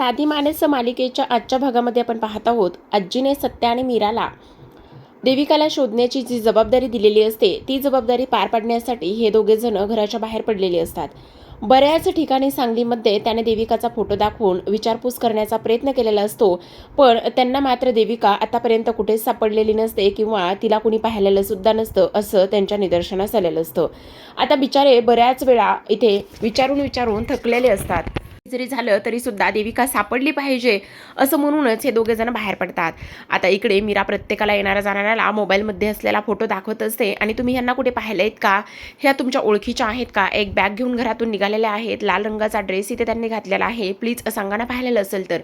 साधी माणसं मालिकेच्या आजच्या भागामध्ये आपण पाहत आहोत. आजीने सत्या आणि मीराला देविकाला शोधण्याची जी जबाबदारी दिलेली असते ती जबाबदारी पार पाडण्यासाठी हे दोघेजण घराच्या बाहेर पडलेले असतात. बऱ्याच ठिकाणी सांगलीमध्ये त्याने देविकाचा फोटो दाखवून विचारपूस करण्याचा प्रयत्न केलेला असतो पण त्यांना मात्र देविका आतापर्यंत कुठेच सापडलेली नसते किंवा तिला कुणी पाहिलेलं सुद्धा नसतं असं त्यांच्या निदर्शनास आलेलं असतं. आता बिचारे बऱ्याच वेळा इथे विचारून विचारून थकलेले असतात. जरी झालं तरी सुद्धा देविका सापडली पाहिजे असं म्हणूनच हे दोघे जण बाहेर पडतात. आता इकडे मीरा प्रत्येकाला येणाऱ्या जाणाऱ्याला मोबाईलमध्ये असलेला फोटो दाखवत असते. आणि तुम्ही यांना कुठे पाहिले आहेत का? ह्या तुमच्या ओळखीच्या आहेत का? एक बॅग घेऊन घरातून निघालेल्या आहेत. लाल रंगाचा ड्रेस इथे त्यांनी घातलेला आहे. प्लीज सांगाना पाहिलेलं असेल तर.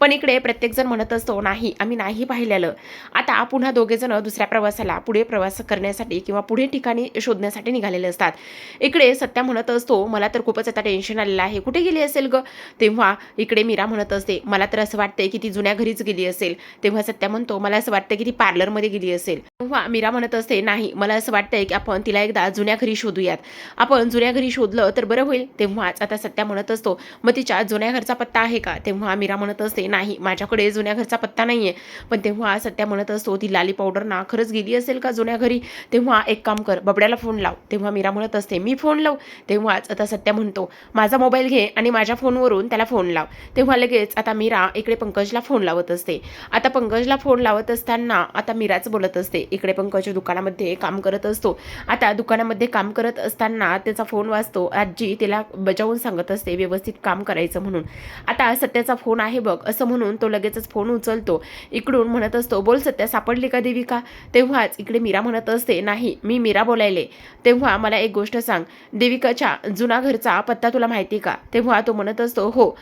पण इकडे प्रत्येकजण म्हणत असतो नाही आम्ही नाही पाहिलेलं. आता पुन्हा दोघे जण दुसऱ्या प्रवासाला पुढे प्रवास करण्यासाठी किंवा पुढे ठिकाणी शोधण्यासाठी निघालेले असतात. इकडे सत्या म्हणत असतो मला तर खूपच आता टेन्शन आलेलं आहे. कुठे गेली असेल ग? तेव्हा इकडे मीरा म्हणत असते मला तर असं वाटतंय की ती जुन्या घरीच गेली असेल. तेव्हा सत्या म्हणतो मला असं वाटतं की ती पार्लरमध्ये गेली असेल. तेव्हा मीरा म्हणत असते नाही मला असं वाटतंय की आपण तिला एकदा जुन्या घरी शोधूयात. आपण जुन्या घरी शोधलं तर बरं होईल. तेव्हाच आता सत्या म्हणत असतो मग तिच्या जुन्या घरचा पत्ता आहे का? तेव्हा मीरा म्हणत असते नाही माझ्याकडे जुन्या घरचा पत्ता नाही आहे पण तेव्हा सत्या म्हणत असतो ती लाली पावडर ना खरंच गेली असेल का जुन्या घरी? तेव्हा एक काम कर बबड्याला फोन लाव. तेव्हा मीरा म्हणत असते मी फोन लाव. तेव्हाच आता सत्या म्हणतो माझा मोबाईल घे आणि माझ्या फोन फोनवरून त्याला फोन लाव. तेव्हा लगेच आता मीरा इकडे पंकजला फोन लावत असते. आता पंकजला फोन लावत असताना आता मीराच बोलत असते. इकडे पंकज दुकानामध्ये काम करत असतो. आता दुकानामध्ये काम करत असताना त्याचा फोन वाजतो. आजी तिला बजावून सांगत असते व्यवस्थित काम करायचं म्हणून. आता सत्याचा फोन आहे बघ असं म्हणून तो लगेचच फोन उचलतो. इकडून म्हणत असतो बोल सत्या सापडली का देविका तेव्हाच इकडे मीरा म्हणत असते नाही मी मीरा बोलायले. तेव्हा मला एक गोष्ट सांग. देविकाच्या जुना घरचा पत्ता तुला माहिती का? तेव्हा तो म्हणत असतो हो.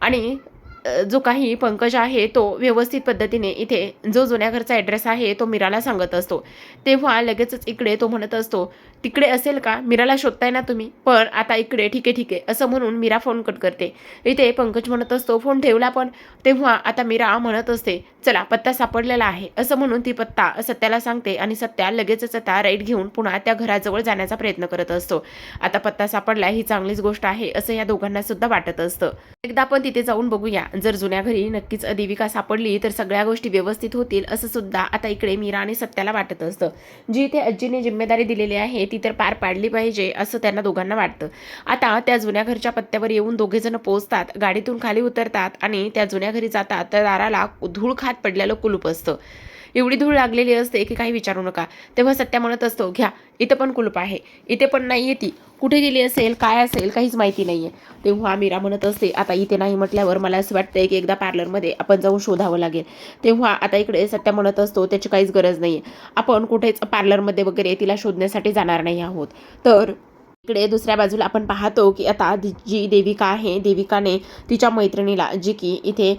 आणि जो काही पंकज आहे तो व्यवस्थित पद्धतीने इथे जो जुन्या घरचा ॲड्रेस आहे तो मीराला सांगत असतो. तेव्हा लगेचच इकडे तो म्हणत असतो तिकडे असेल का? मीराला शोधताय ना तुम्ही? पण आता इकडे ठीक आहे ठीक आहे असं म्हणून मीरा फोन कट करते. इथे पंकज म्हणत असतो फोन ठेवला पण तेव्हा आता मीरा म्हणत असते चला पत्ता सापडलेला आहे. असं म्हणून ती पत्ता सत्याला सांगते आणि सत्या लगेचच आता राईट घेऊन पुन्हा त्या घराजवळ जाण्याचा प्रयत्न करत असतो. आता पत्ता सापडला ही चांगलीच गोष्ट आहे असं या दोघांना सुद्धा वाटत असतं. एकदा आपण तिथे जाऊन बघूया. जर जुन्या घरी नक्कीच देविका सापडली तर सगळ्या गोष्टी व्यवस्थित होतील असं सुद्धा आता इकडे मीरा आणि सत्याला वाटत असतं. जी इथे आजीने जिम्मेदारी दिलेली आहे ती तर पार पाडली पाहिजे असं त्यांना दोघांना वाटतं. आता त्या जुन्या घरच्या पत्त्यावर येऊन दोघेजण पोहोचतात गाडीतून खाली उतरतात आणि त्या जुन्या घरी जातात तर दाराला धूळ खात पडलेलं कुलूप असतं. एवढी धूळ लागलेली असते की काही विचारू नका. तेव्हा सत्या म्हणत असतो घ्या इथं पण कुलूप आहे. इथे पण नाही येते कुठे गेली असेल काय असेल काहीच माहिती नाही आहे तेव्हा मीरा म्हणत असते आता इथे नाही म्हटल्यावर मला असं वाटतंय की एकदा पार्लरमध्ये आपण जाऊन शोधावं लागेल. तेव्हा आता इकडे सत्या म्हणत असतो त्याची काहीच गरज नाही आहे आपण कुठेच पार्लरमध्ये वगैरे तिला शोधण्यासाठी जाणार नाही आहोत. तर इकडे दुसऱ्या बाजूला आपण पाहतो की आता जी देविका आहे. देविकाने तिच्या मैत्रिणीला जी की इथे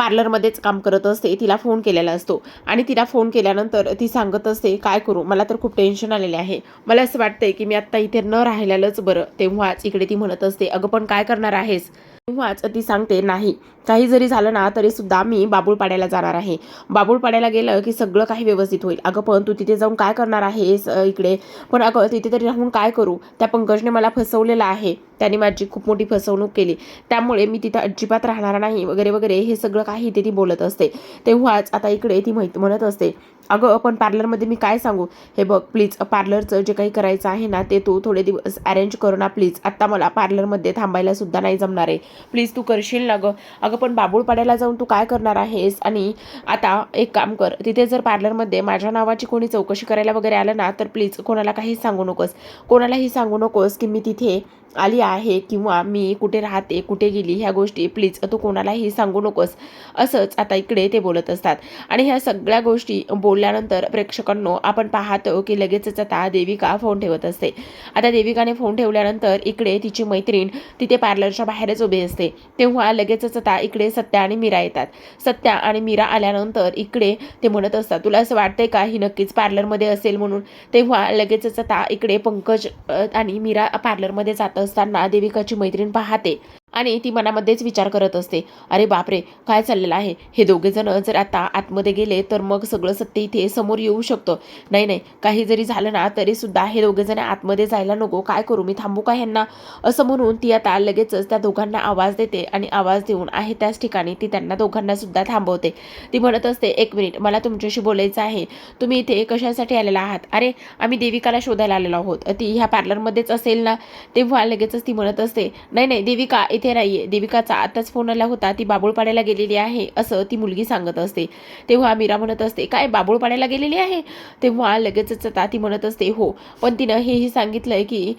पार्लरमध्येच काम करत असते तिला फोन केलेला असतो. आणि तिला फोन केल्यानंतर ती सांगत असते काय करू? मला तर खूप टेन्शन आलेले आहे. मला असं वाटतंय की मी आत्ता इथे न राहिलेलंच बरं. तेव्हाच इकडे ती म्हणत असते अगं पण काय करणार आहेस? तेव्हाच ती सांगते नाही काही जरी झालं ना तरी सुद्धा मी बाबुळपाड्याला जाणार आहे. बाबुळपाड्याला गेलं की सगळं काही व्यवस्थित होईल. अगं पण तू तिथे जाऊन काय करणार आहेस इकडे? पण अगं तिथे तरी राहून काय करू? त्या पंकजने मला फसवलेलं आहे. त्याने माझी खूप मोठी फसवणूक केली. त्यामुळे मी तिथं अजिबात राहणार नाही वगैरे वगैरे हे सगळं काही इथे ती बोलत असते. तेव्हाच आता इकडे ती म्हणत असते अगं पण पार्लरमध्ये मी काय सांगू? हे बघ प्लीज पार्लरचं जे काही करायचं आहे ना ते तू थोडे दिवस अरेंज कर ना प्लीज आत्ता मला पार्लरमध्ये थांबायला सुद्धा नाही जमणार आहे. प्लीज तू करशील ना गं? अगं पण बाबुळपाड्याला जाऊन तू काय करणार आहेस? आणि आता एक काम कर तिथे जर पार्लरमध्ये माझ्या नावाची कोणी चौकशी करायला वगैरे आलं ना तर प्लीज कोणाला काही सांगू नकोस. कोणालाही सांगू नकोस की मी तिथे आली आहे किंवा मी कुठे राहते कुठे गेली ह्या गोष्टी प्लीज तू कोणालाही सांगू नकोस. असंच आता इकडे ते बोलत असतात. आणि ह्या सगळ्या गोष्टी बोलल्यानंतर प्रेक्षकांनो आपण पाहतो की लगेचच आता देविका फोन ठेवत असते. आता देविकाने फोन ठेवल्यानंतर इकडे तिची मैत्रीण तिथे पार्लरच्या बाहेरच उभी असते. तेव्हा लगेचच आता इकडे सत्या आणि मीरा येतात. सत्या आणि मीरा आल्यानंतर इकडे ते म्हणत असतात तुला असं वाटतंय का ही नक्कीच पार्लरमध्ये असेल म्हणून? तेव्हा लगेचच आता इकडे पंकज आणि मीरा पार्लरमध्ये जातात असताना देविकाची मैत्रीण पाहते. आणि ती मनामध्येच विचार करत असते अरे बापरे काय चाललेलं आहे? हे दोघेजण जर आता आतमध्ये गेले तर मग सगळं सत्य इथे समोर येऊ शकतं. नाही नाही काही जरी झालं ना तरी सुद्धा हे दोघेजण आतमध्ये जायला नको. काय करू? मी थांबू का ह्यांना? असं म्हणून ती आता लगेचच त्या दोघांना आवाज देते आणि आवाज देऊन आहे त्याच ठिकाणी ती त्यांना दोघांना सुद्धा थांबवते. ती म्हणत असते एक मिनिट मला तुमच्याशी बोलायचं आहे. तुम्ही इथे कशासाठी आलेला आहात? अरे आम्ही देविकाला शोधायला आलेलो आहोत. ती ह्या पार्लरमध्येच असेल ना? तेव्हा लगेचच ती म्हणत असते नाही नाही देविका इथे नाहीये. देविकाचा आताच फोन आला होता ती बाबुळपाड्याला गेलेली आहे असं ती मुलगी सांगत असते. तेव्हा मीरा म्हणत असते काय बाबुळपाड्याला गेलेली आहे? तेव्हा लगेचच आता ती म्हणत असते हो. पण तिनं हेही सांगितलंय की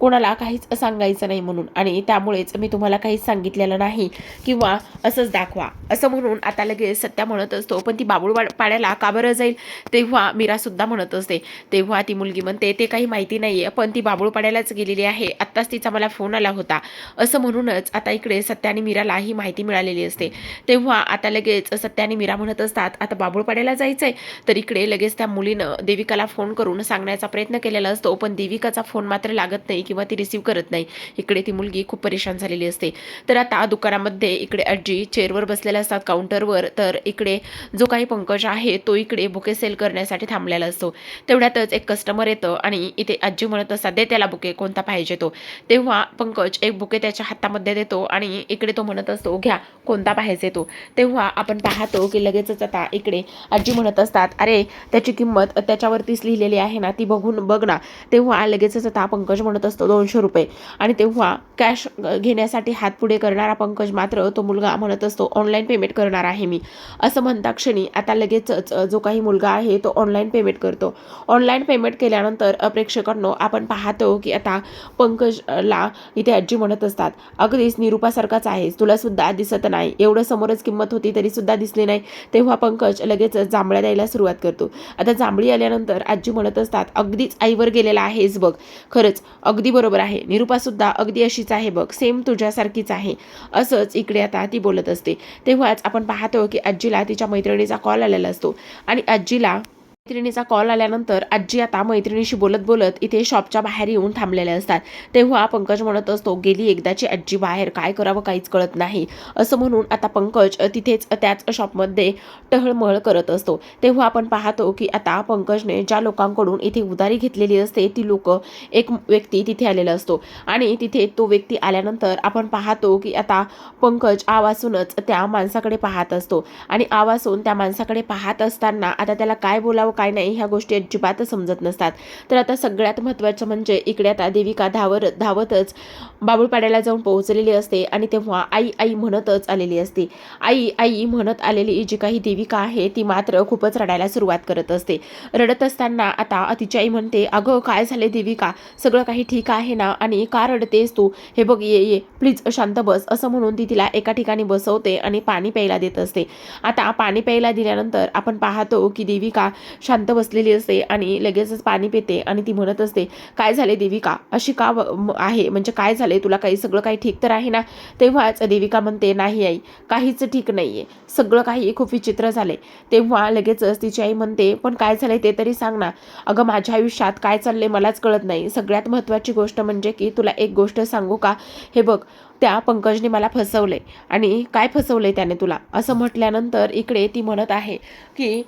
कोणाला काहीच सांगायचं नाही म्हणून. आणि त्यामुळेच मी तुम्हाला काहीच सांगितलेलं नाही. किंवा असंच दाखवा. असं म्हणून आता लगेच सत्या म्हणत असतो पण ती बाबुळ पाड्याला का बरं जाईल? तेव्हा मीरा सुद्धा म्हणत असते. तेव्हा ती मुलगी म्हणते ते काही माहिती नाहीये पण ती बाबुळ पाड्यालाच गेलेली आहे. आत्ताच तिचा मला फोन आला होता. असं म्हणून म्हणूनच आता इकडे सत्या आणि मीराला ही माहिती मिळालेली असते. तेव्हा आता लगेच सत्या आणि मीरा म्हणत असतात आता बाबुळपाड्याला आहे तर इकडे लगेच त्या मुलीनं देविकाला फोन करून सांगण्याचा प्रयत्न केलेला असतो पण देविकाचा फोन मात्र लागत नाही किंवा ती रिसीव्ह करत नाही. इकडे ती मुलगी खूप परेशान झालेली असते. तर आता दुकानामध्ये इकडे आजी चेअरवर बसलेल्या असतात काउंटरवर तर इकडे जो काही पंकज आहे तो इकडे बुके सेल करण्यासाठी थांबलेला असतो. तेवढ्यातच एक कस्टमर येतं आणि इथे आजी म्हणत असतात दे त्याला बुके कोणता पाहिजे तो. तेव्हा पंकज एक बुके त्याच्या हातामध्ये देतो आणि इकडे तो म्हणत असतो घ्या कोणता पाहिजे तो? तेव्हा आपण पाहतो की लगेचच आता इकडे आजी म्हणत असतात अरे त्याची किंमत त्याच्यावरतीच लिहिलेली आहे ना ती बघून बघ ना. तेव्हा लगेचच आता पंकज म्हणत असतो दोनशे रुपये. आणि तेव्हा कॅश घेण्यासाठी हात पुढे करणारा पंकज मात्र तो मुलगा म्हणत असतो ऑनलाईन पेमेंट करणार आहे मी. असं म्हणता क्षणी आता लगेचच जो काही मुलगा आहे तो ऑनलाईन पेमेंट करतो. ऑनलाईन पेमेंट केल्यानंतर प्रेक्षकांनो आपण पाहतो की आता पंकजला इथे आजी म्हणत असतात अगदीच निरूपासारखाच आहेस. तुला सुद्धा दिसत नाही. एवढं समोरच किंमत होती तरी सुद्धा दिसली नाही. तेव्हा पंकज लगेच जांभळ्या द्यायला सुरुवात करतो. आता जांभळी आल्यानंतर आजी म्हणत असतात अगदीच आईवर गेलेला आहेस बघ. खरंच अगदी बरोबर आहे. निरुपासुद्धा अगदी अशीच आहे बघ. सेम तुझ्यासारखीच आहे. असंच इकडे आता ती बोलत असते. तेव्हाच आपण पाहतो की आजीला तिच्या मैत्रिणीचा कॉल आलेला असतो आणि आजीला मैत्रिणीचा कॉल आल्यानंतर आजी आता मैत्रिणीशी बोलत बोलत इथे शॉपच्या बाहेर येऊन थांबलेले असतात. तेव्हा पंकज म्हणत असतो गेली एकदाची आजी बाहेर काय करावं काहीच कळत नाही. असं म्हणून आता पंकज तिथेच त्याच शॉपमध्ये टहळमहळ करत असतो. तेव्हा आपण पाहतो की आता पंकजने ज्या लोकांकडून इथे उधारी घेतलेली असते ती लोक एक व्यक्ती तिथे आलेला असतो. आणि तिथे तो व्यक्ती आल्यानंतर आपण पाहतो की आता पंकज आवासूनच त्या माणसाकडे पाहत असतो. आणि आवासून त्या माणसाकडे पाहत असताना आता त्याला काय बोलावं काय नाही ह्या गोष्टी अजिबात समजत नसतात. तर आता सगळ्यात महत्त्वाचं म्हणजे इकडे आता देविका धावर धावतच बाबुळपाड्याला जाऊन पोहोचलेली असते आणि तेव्हा आई आई म्हणतच आलेली असते. आई आई म्हणत आलेली जी काही देविका आहे ती मात्र खूपच रडायला सुरुवात करत असते. रडत असताना आता तिची आई म्हणते अगं काय झाले देविका? सगळं काही ठीक आहे ना? आणि का रडतेस तू? हे बघ ये ये. प्लीज शांत बस. असं म्हणून ती तिला एका ठिकाणी बसवते आणि पाणी प्यायला देत असते. आता पाणी प्यायला दिल्यानंतर आपण पाहतो की देविका शांत बसलेली असते आणि लगेचच पाणी पिते आणि ती म्हणत असते काय झाले देविका? अशी का आहे? म्हणजे काय झाले तुला काही सगळं काही ठीक तर आहे ना? तेव्हाच देविका म्हणते नाही आई काहीच ठीक नाही आहे सगळं काही खूप विचित्र झाले तेव्हा लगेचच तिची आई म्हणते पण काय झाले ते तरी सांग ना. अगं माझ्या आयुष्यात काय चालले मलाच कळत नाही. सगळ्यात महत्त्वाची गोष्ट म्हणजे की तुला एक गोष्ट सांगू का? हे बघ त्या पंकजने मला फसवले आणि काय फसवले त्याने तुला? असं म्हटल्यानंतर इकडे ती म्हणत आहे की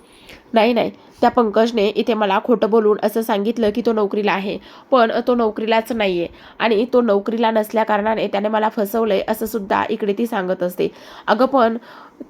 नाही नाही. त्या पंकजने इथे मला खोटं बोलून असं सांगितलं की तो नोकरीला आहे. पण तो नोकरीलाच नाही आहे आणि तो नोकरीला नसल्याकारणाने त्याने मला फसवलं असं सुद्धा इकडे ती सांगत असते. अगं पण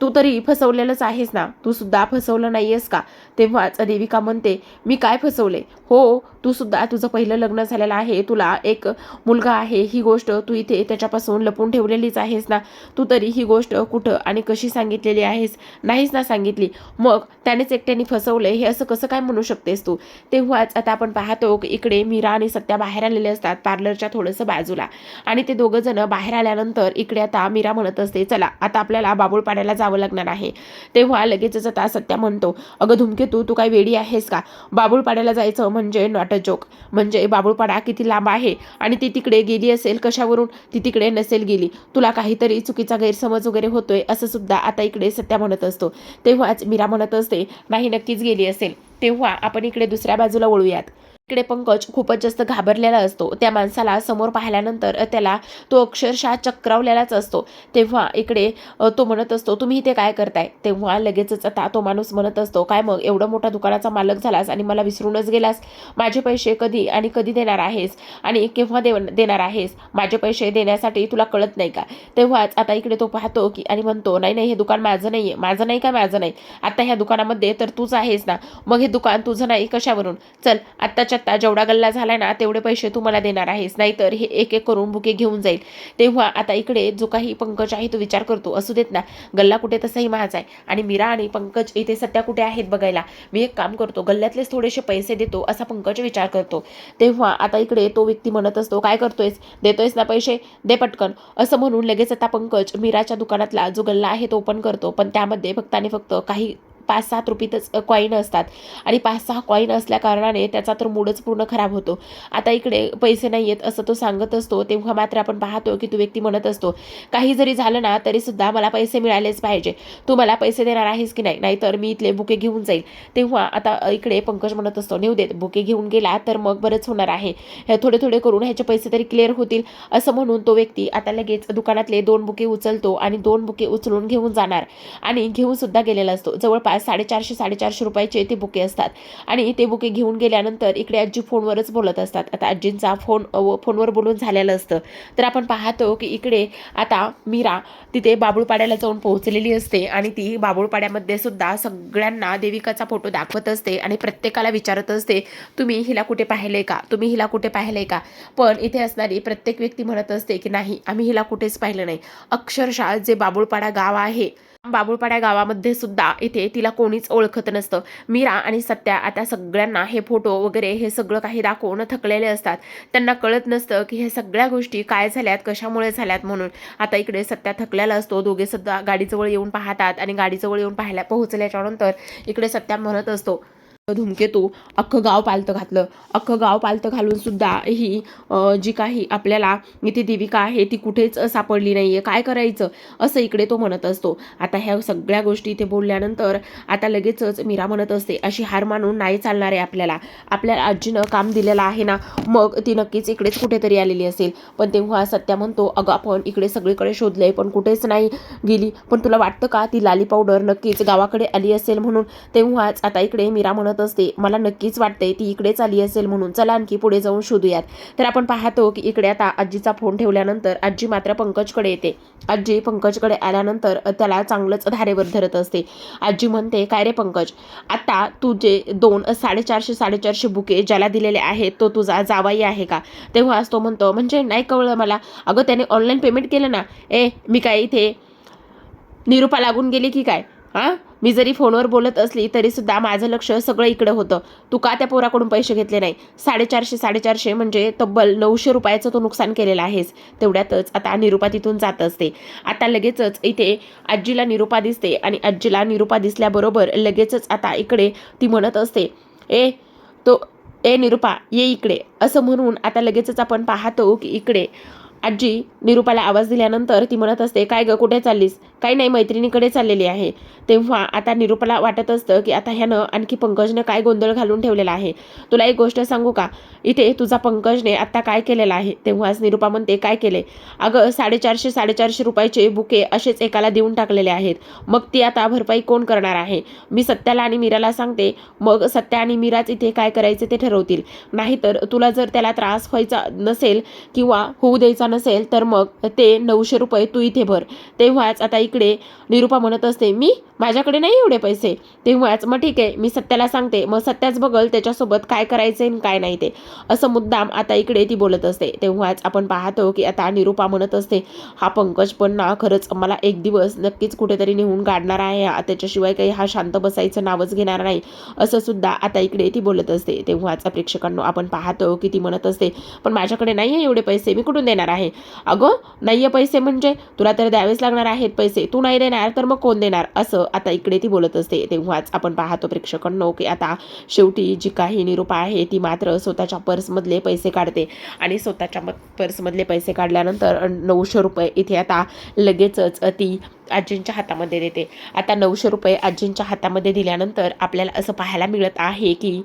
तू तरी फसवलेलंच आहेस ना. तू सुद्धा फसवलं नाही आहेस का? तेव्हाच देविका म्हणते मी काय फसवले? हो तू सुद्धा तुझं पहिलं लग्न झालेलं आहे. तुला एक मुलगा आहे. ही गोष्ट तू इथे त्याच्यापासून लपून ठेवलेलीच आहेस ना. तू तरी ही गोष्ट कुठं आणि कशी सांगितलेली आहेस? नाहीच ना सांगितली. मग त्यानेच एकट्याने फसवले. हे असं कसं काय म्हणू शकतेस तू? तेव्हाच आता आपण पाहतो की इकडे मीरा आणि सत्या बाहेर आलेले असतात पार्लरच्या थोडंसं बाजूला. आणि ते दोघं जण बाहेर आल्यानंतर इकडे आता मीरा म्हणत असते चला आता आपल्याला बाबुळपाड्याला जावं लागणार आहे. तेव्हा लगेचच आता सत्या म्हणतो अगं धुमकेतू तू काय वेडी आहेस का? बाबुळपाड्याला जायचं म्हणजे नॉट अ जोक म्हणजे बाबुळपाडा किती लांब आहे आणि ती तिकडे गेली असेल कशावरून? ती तिकडे नसेल गेली. तुला काहीतरी चुकीचा गैरसमज वगैरे होतोय असं सुद्धा आता इकडे सत्या म्हणत असतो. तेव्हाच मीरा म्हणत असते नाही नक्कीच गेली असेल. तेव्हा आपण इकडे दुसऱ्या बाजूला वळूयात. इकडे पंकज खूपच जास्त घाबरलेला असतो. त्या माणसाला समोर पाहिल्यानंतर त्याला तो अक्षरशः चक्रावलेलाच असतो. तेव्हा इकडे तो म्हणत असतो तुम्ही इथे काय करताय? तेव्हा लगेचच आता तो माणूस म्हणत असतो काय मग? एवढं मोठा दुकानाचा मालक झालास आणि मला विसरूनच गेलास? माझे पैसे कधी आणि कधी देणार आहेस? आणि केव्हा देव देणार आहेस? माझे पैसे देण्यासाठी तुला कळत नाही का? तेव्हाच आता इकडे तो पाहतो की आणि म्हणतो नाही नाही हे दुकान माझं नाही आहे माझं नाही का माझं नाही? आता ह्या दुकानामध्ये तर तूच आहेस ना? मग हे दुकान तुझं नाही कशावरून? चल आत्ताच्या आत्ता जेवढा गल्ला झाला ना तेवढे पैसे तू मला देणार आहेस. नाहीतर हे एक एक करून बुके घेऊन जाईल. तेव्हा आता इकडे जो काही पंकज आहे तो विचार करतो असू देत ना गल्ला कुठे तसाही महाज आहे. आणि मीरा आणि पंकज इथे सध्या कुठे आहेत बघायला मी एक काम करतो गल्ल्यातलेच थोडेसे पैसे देतो असा पंकज विचार करतो. तेव्हा आता इकडे तो व्यक्ती म्हणत असतो काय करतोयस? देतोयस ना पैसे? दे पटकन. असं म्हणून लगेच आता पंकज मीराच्या दुकानातला जो गल्ला आहे तो ओपन करतो. पण त्यामध्ये फक्त आणि फक्त काही पाच सात रुपीतच कॉईन असतात. आणि पाच सहा कॉईन असल्या कारणाने त्याचा तर मूडच पूर्ण खराब होतो. आता इकडे पैसे नाही आहेत असं तो सांगत असतो तेव्हा मात्र आपण पाहतो की तो व्यक्ती म्हणत असतो काही जरी झालं ना तरी सुद्धा मला पैसे मिळालेच पाहिजे. तू मला पैसे देणार आहेस की नाही? नाहीतर मी इथले बुके घेऊन जाईल. तेव्हा आता इकडे पंकज म्हणत असतो नेऊ देत बुके घेऊन गेला तर मग बरंच होणार आहे. हे थोडे थोडे करून ह्याचे पैसे तरी क्लिअर होतील. असं म्हणून तो व्यक्ती आता लगेच दुकानातले दोन बुके उचलतो आणि दोन बुके उचलून घेऊन जाणार. आणि घेऊन सुद्धा गेलेला असतो. जवळपास साडेचारशे साडेचारशे रुपयाचे ते बुके असतात. आणि ते बुके घेऊन गेल्यानंतर इकडे आजी फोनवरच बोलत असतात. आता आजींचा फोन फोनवर बोलून झालेलं असतं. तर आपण पाहतो की इकडे आता मीरा तिथे बाबुळपाड्याला जाऊन पोहोचलेली असते आणि ती बाबुळपाड्यामध्ये सुद्धा सगळ्यांना देविकाचा फोटो दाखवत असते आणि प्रत्येकाला विचारत असते तुम्ही हिला कुठे पाहिले का? तुम्ही हिला कुठे पाहिले का? पण इथे असणारी प्रत्येक व्यक्ती म्हणत असते की नाही आम्ही हिला कुठेच पाहिलं नाही. अक्षरशः जे बाबुळपाडा गाव आहे बाबुळपाड्या गावामध्ये सुद्धा इथे तिला कोणीच ओळखत नसतं. मीरा आणि सत्या आता सगळ्यांना हे फोटो वगैरे हे सगळं काही दाखवून थकलेले असतात. त्यांना कळत नसतं की हे सगळ्या गोष्टी काय झाल्यात कशामुळे झाल्यात म्हणून. आता इकडे सत्या थकलेला असतो. दोघे सुद्धा गाडीजवळ येऊन पाहतात आणि गाडीजवळ येऊन पाहायला पोहोचल्याच्या नंतर इकडे सत्या म्हणत असतो धूमकेतू अख्खं गाव पालतं घातलं. अख्खं गाव पालतं घालून सुद्धा ही जी काही आपल्याला इथे देविका आहे ती कुठेच सापडली नाही आहे काय करायचं? असं इकडे तो म्हणत असतो. आता ह्या सगळ्या गोष्टी इथे बोलल्यानंतर आता लगेचच मीरा म्हणत असते अशी हार मानून नाही चालणार आहे आपल्याला. आपल्याला आजीनं काम दिलेलं आहे ना मग ती नक्कीच इकडेच कुठेतरी आलेली असेल. पण तेव्हा सत्या म्हणतो अगं आपण इकडे सगळीकडे शोधलंय पण कुठेच नाही गेली. पण तुला वाटतं का ती लाली पावडर नक्कीच गावाकडे आली असेल म्हणून? तेव्हाच आता इकडे मीरा म्हणत असते. मला नक्कीच वाटतंय ती इकडेच आली असेल म्हणून. चला आणखी पुढे जाऊन शोधूयात. तर आपण पाहतो की इकडे आता आजीचा फोन ठेवल्यानंतर आजी मात्र पंकजकडे येते. आजी पंकजकडे आल्यानंतर त्याला चांगलंच धारेवर धरत असते. आजी म्हणते काय रे पंकज? आता तुझे दोन साडेचारशे साडेचारशे बुके ज्याला दिलेले आहेत तो तुझा जावाई आहे का? तेव्हाच तो म्हणतो म्हणजे नाही कळलं मला. अगं त्याने ऑनलाईन पेमेंट केलं ना. ए मी काय इथे निरूपा लागून गेली की काय? हां? मी जरी फोनवर बोलत असली तरी सुद्धा माझं लक्ष सगळं इकडं होतं. तू का त्या पोराकडून पैसे घेतले नाही? साडेचारशे साडेचारशे म्हणजे तब्बल नऊशे रुपयाचं तो नुकसान केलेलं आहेस. तेवढ्यातच आता निरुपा तिथून जात असते. आता लगेचच इथे आजीला निरुपा दिसते आणि आजीला निरुपा दिसल्याबरोबर लगेचच आता इकडे ती म्हणत असते ए तो ए निरुपा ये इकडे. असं म्हणून आता लगेचच आपण पाहतो की इकडे आजी निरूपाला आवाज दिल्यानंतर ती म्हणत असते काय ग कुठे चाललीस? काही नाही मैत्रिणीकडे चाललेली आहे. तेव्हा आता निरूपाला वाटत असतं की आता ह्यानं आणखी पंकजनं काय गोंधळ घालून ठेवलेला आहे. तुला एक गोष्ट सांगू का? इथे तुझा पंकजने आत्ता काय केलेलं आहे? तेव्हाच निरूपा म्हणते काय केले अगं साडेचारशे साडेचारशे रुपयाचे बुके असेच एकाला देऊन टाकलेले आहेत. मग ती आता भरपाई कोण करणार आहे? मी सत्याला आणि मीराला सांगते. मग सत्या आणि मीराच इथे काय करायचे ते ठरवतील. नाहीतर तुला जर त्याला त्रास व्हायचा नसेल किंवा होऊ द्यायचा नसेल तर मग ते नऊशे रुपये तू इथे भर. तेव्हाच आता इकडे निरूपा म्हणत असते मी माझ्याकडे नाही एवढे पैसे. तेव्हाच मग ठीक आहे मी सत्याला सांगते. मग सत्याच बघल त्याच्यासोबत काय करायचं आणि काय नाही ते. असं मुद्दाम आता इकडे ती बोलत असते. तेव्हाच आपण पाहतो की आता निरूपा म्हणत असते हा पंकज पण ना खरंच मला एक दिवस नक्कीच कुठेतरी नेऊन काढणार आहे. त्याच्याशिवाय काही हा शांत बसायचं नावच घेणार नाही. असं सुद्धा आता इकडे ती बोलत असते. तेव्हाच प्रेक्षकांना आपण पाहतो की ती म्हणत असते पण माझ्याकडे नाही आहे एवढे पैसे मी कुठून देणार आहे? अगं नाही आहे पैसे म्हणजे? तुला तर द्यावेच लागणार आहेत पैसे. तू नाही देणार तर मग कोण देणार? असं आता इकडे ती बोलत असते. तेव्हाच आपण पाहतो प्रेक्षकांनो की आता शेवटी जी काही निरूपा आहे ती मात्र स्वतःच्या पर्समधले पैसे काढते. आणि स्वतःच्या म- पर्समधले पैसे काढल्यानंतर नऊशे रुपये इथे आता लगेचच ती आजींच्या हातामध्ये देते. आता नऊशे रुपये आजींच्या हातामध्ये दिल्यानंतर आपल्याला असं पाहायला मिळत आहे की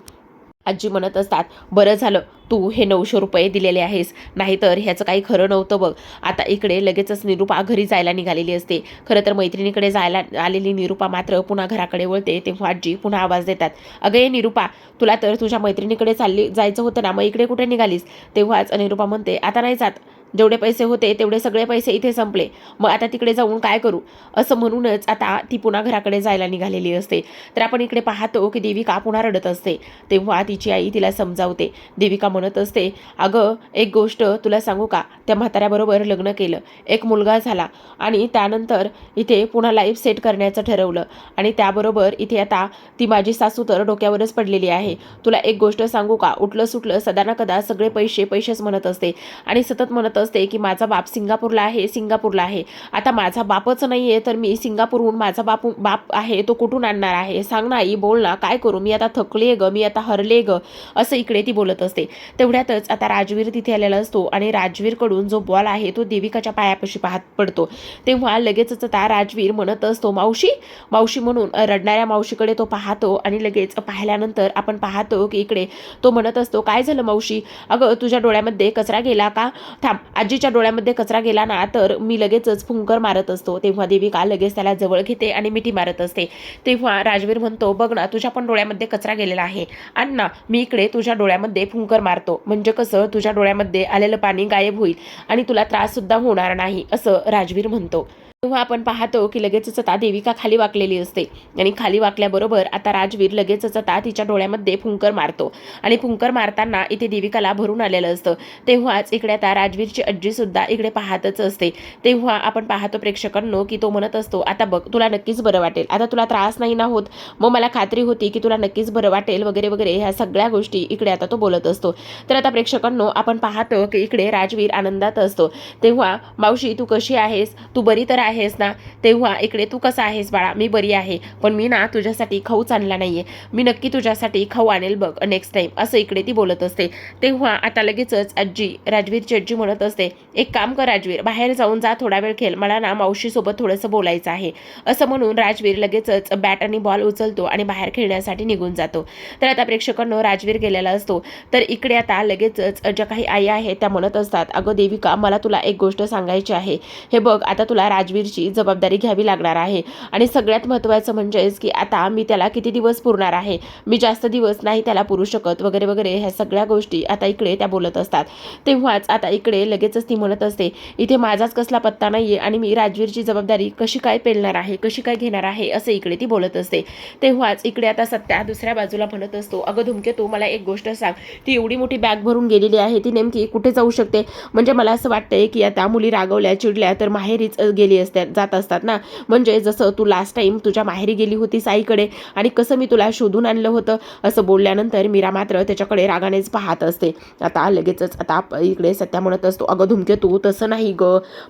आजी म्हणत असतात बरं झालं तू हे नऊशे रुपये दिलेले आहेस. नाहीतर ह्याचं काही खरं नव्हतं बघ. आता इकडे लगेचच निरूपा घरी जायला निघालेली असते. खरं तर मैत्रिणीकडे जायला आलेली निरूपा मात्र पुन्हा घराकडे वळते तेव्हा आजी पुन्हा आवाज देतात अगं ये निरूपा तुला तर तुझ्या मैत्रिणीकडे चालली जायचं होतं ना मग इकडे कुठे निघालीस? तेव्हाच निरूपा म्हणते आता नाही जात. जेवढे पैसे होते तेवढे सगळे पैसे इथे संपले. मग आता तिकडे जाऊन काय करू? असं म्हणूनच आता ती पुन्हा घराकडे जायला निघालेली असते. तर आपण इकडे पाहतो की देविका पुन्हा रडत असते. तेव्हा तिची आई तिला समजावते. देविका म्हणत असते अगं एक गोष्ट तुला सांगू का? त्या म्हाताऱ्याबरोबर लग्न केलं. एक मुलगा झाला आणि त्यानंतर इथे पुन्हा लाईफ सेट करण्याचं ठरवलं. आणि त्याबरोबर इथे आता ती माझी सासू तर डोक्यावरच पडलेली आहे. तुला एक गोष्ट सांगू का? उठलं सुटलं सदा ना कदा सगळे पैसे पैसेच म्हणत असते. आणि सतत म्हणत असते की माझा बाप सिंगापूरला आहे सिंगापूरला आहे. आता माझा बापच नाही आहे तर मी सिंगापूरहून माझा बाप बाप आहे तो कुठून आणणार आहे? सांग ना आई बोल ना काय करू? मी आता थकले ग मी आता हरले ग असं इकडे ती बोलत असते. तेवढ्यातच आता राजवीर तिथे आलेला असतो आणि राजवीरकडून जो बॉल आहे तो देविकाच्या पायापाशी पाहत पडतो. तेव्हा लगेचच आता राजवीर म्हणत असतो मावशी मावशी म्हणून रडणाऱ्या मावशीकडे तो पाहतो आणि लगेच पाहिल्यानंतर आपण पाहतो की इकडे तो म्हणत असतो काय झालं मावशी? अगं तुझ्या डोळ्यामध्ये कचरा गेला का? थांब आजीच्या डोळ्यामध्ये कचरा गेला ना तर मी लगेचच फुंकर मारत असतो. तेव्हा देविका लगेच त्याला जवळ घेते आणि मिठी मारत असते. तेव्हा राजवीर म्हणतो बघ ना तुझ्या पण डोळ्यामध्ये कचरा गेलेला आहे. अण्णा ना मी इकडे तुझ्या डोळ्यामध्ये फुंकर मारतो. म्हणजे कसं तुझ्या डोळ्यामध्ये आलेलं पाणी गायब होईल आणि तुला त्राससुद्धा होणार नाही असं राजवीर म्हणतो. तेव्हा आपण पाहतो की लगेचच आता देविका खाली वाकलेली असते. आणि खाली वाकल्याबरोबर आता राजवीर लगेचच आता तिच्या डोळ्यामध्ये फुंकर मारतो. आणि फुंकर मारताना इथे देविकाला भरून आलेलं असतं. तेव्हाच इकडे आता राजवीरची आजीसुद्धा इकडे पाहतच असते. तेव्हा आपण पाहतो प्रेक्षकांनो की तो म्हणत असतो आता बघ तुला नक्कीच बरं वाटेल. आता तुला त्रास नाही ना होत. मग मला खात्री होती की तुला नक्कीच बरं वाटेल वगैरे वगैरे ह्या सगळ्या गोष्टी इकडे आता तो बोलत असतो. तर आता प्रेक्षकांनो आपण पाहतो की इकडे राजवीर आनंदात असतो. तेव्हा मावशी तू कशी आहेस? तू बरी तर आहे आहेस ना तेव्हा इकडे तू कसा आहेस बाळा? मी बरी आहे पण मी ना तुझ्यासाठी खाऊच आणला नाही आहे मी नक्की तुझ्यासाठी खाऊ आणेल बघ नेक्स्ट टाइम असं इकडे ती बोलत असते. तेव्हा आता लगेचच आजी राजवीरची आजी म्हणत असते एक काम कर राजवीर बाहेर जाऊन जा थोडा वेळ खेळ. मला ना मावशीसोबत थोडंसं बोलायचं आहे. असं म्हणून राजवीर लगेचच बॅट आणि बॉल उचलतो आणि बाहेर खेळण्यासाठी निघून जातो. तर आता प्रेक्षकांनो राजवीर गेलेला असतो. तर इकडे आता लगेचच ज्या काही आई आहेत त्या म्हणत असतात अगं देविका मला तुला एक गोष्ट सांगायची आहे. हे बघ आता तुला राजवीर राजवीरची जबाबदारी घ्यावी लागणार आहे. आणि सगळ्यात महत्त्वाचं म्हणजेच की आता मी त्याला किती दिवस पुरणार आहे? मी जास्त दिवस नाही त्याला पुरू शकत वगैरे वगैरे ह्या सगळ्या गोष्टी आता इकडे त्या बोलत असतात. तेव्हाच आता इकडे लगेचच ती म्हणत असते इथे माझाच कसला पत्ता नाहीये आणि मी राजवीरची जबाबदारी कशी काय पेलणार आहे? कशी काय घेणार आहे? असं इकडे ती बोलत असते. तेव्हाच इकडे आता सत्या दुसऱ्या बाजूला म्हणत असतो अगं धुमके तू मला एक गोष्ट सांग. ती एवढी मोठी बॅग भरून गेलेली आहे ती नेमकी कुठे जाऊ शकते? म्हणजे मला असं वाटतंय की आता मुली रागवल्या चिडल्या तर माहेरीच गेली असते. त्या जात असतात ना. म्हणजे जसं तू लास्ट टाइम तुझ्या माहेरी गेली होतीस आईकडे आणि कसं मी तुला शोधून आणलं होतं असं बोलल्यानंतर मीरा मात्र त्याच्याकडे रागानेच पाहत असते. आता लगेचच आता आप- इकडे सत्या म्हणत असतो अगं धुमके तू तसं नाही ग.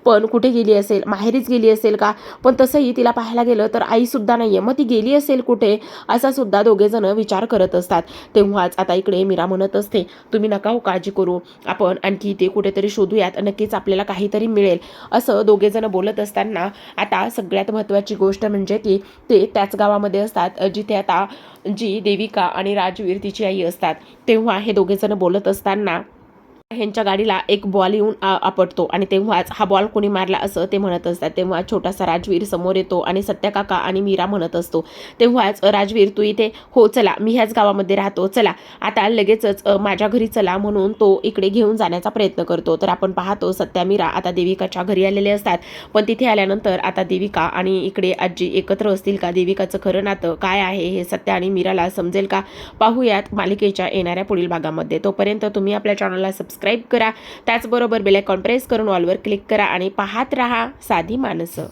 पण कुठे गेली असेल? माहेरीच गेली असेल का? पण तसंही तिला पाहायला गेलं तर आईसुद्धा नाही आहे मग ती गेली असेल कुठे? असा सुद्धा दोघेजण विचार करत असतात. तेव्हाच आता इकडे मीरा म्हणत असते तुम्ही नका हो काळजी करू. आपण आणखी इथे कुठेतरी शोधूयात. नक्कीच आपल्याला काहीतरी मिळेल. असं दोघेजण बोलत असतात. असताना आता सगळ्यात महत्त्वाची गोष्ट म्हणजे की ते त्याच गावामध्ये असतात जिथे आता जी देविका आणि राजवीर तिची आई असतात. तेव्हा हे दोघेजण बोलत असताना ह्यांच्या गाडीला एक बॉल येऊन आपटतो आणि तेव्हाच हा बॉल कोणी मारला असं ते म्हणत असतात. तेव्हा छोटासा राजवीर समोर येतो आणि सत्याकाका आणि मीरा म्हणत असतो. तेव्हाच राजवीर तू इथे हो चला मी ह्याच गावामध्ये राहतो चला. आता लगेचच माझ्या घरी चला म्हणून तो इकडे घेऊन जाण्याचा प्रयत्न करतो. तर आपण पाहतो सत्या मीरा आता देविकाच्या घरी आलेले असतात. पण तिथे आल्यानंतर आता देविका आणि इकडे आजी एकत्र असतील का? देविकाचं खरं नातं काय आहे हे सत्या आणि मीराला समजेल का? पाहूयात मालिकेच्या येणाऱ्या पुढील भागामध्ये. तोपर्यंत तुम्ही आपल्या चॅनलला सबस्क्राईब करा. त्याचबरोबर बेलायकॉन प्रेस करून ऑलवर क्लिक करा आणि पाहत रहा साधी माणसं.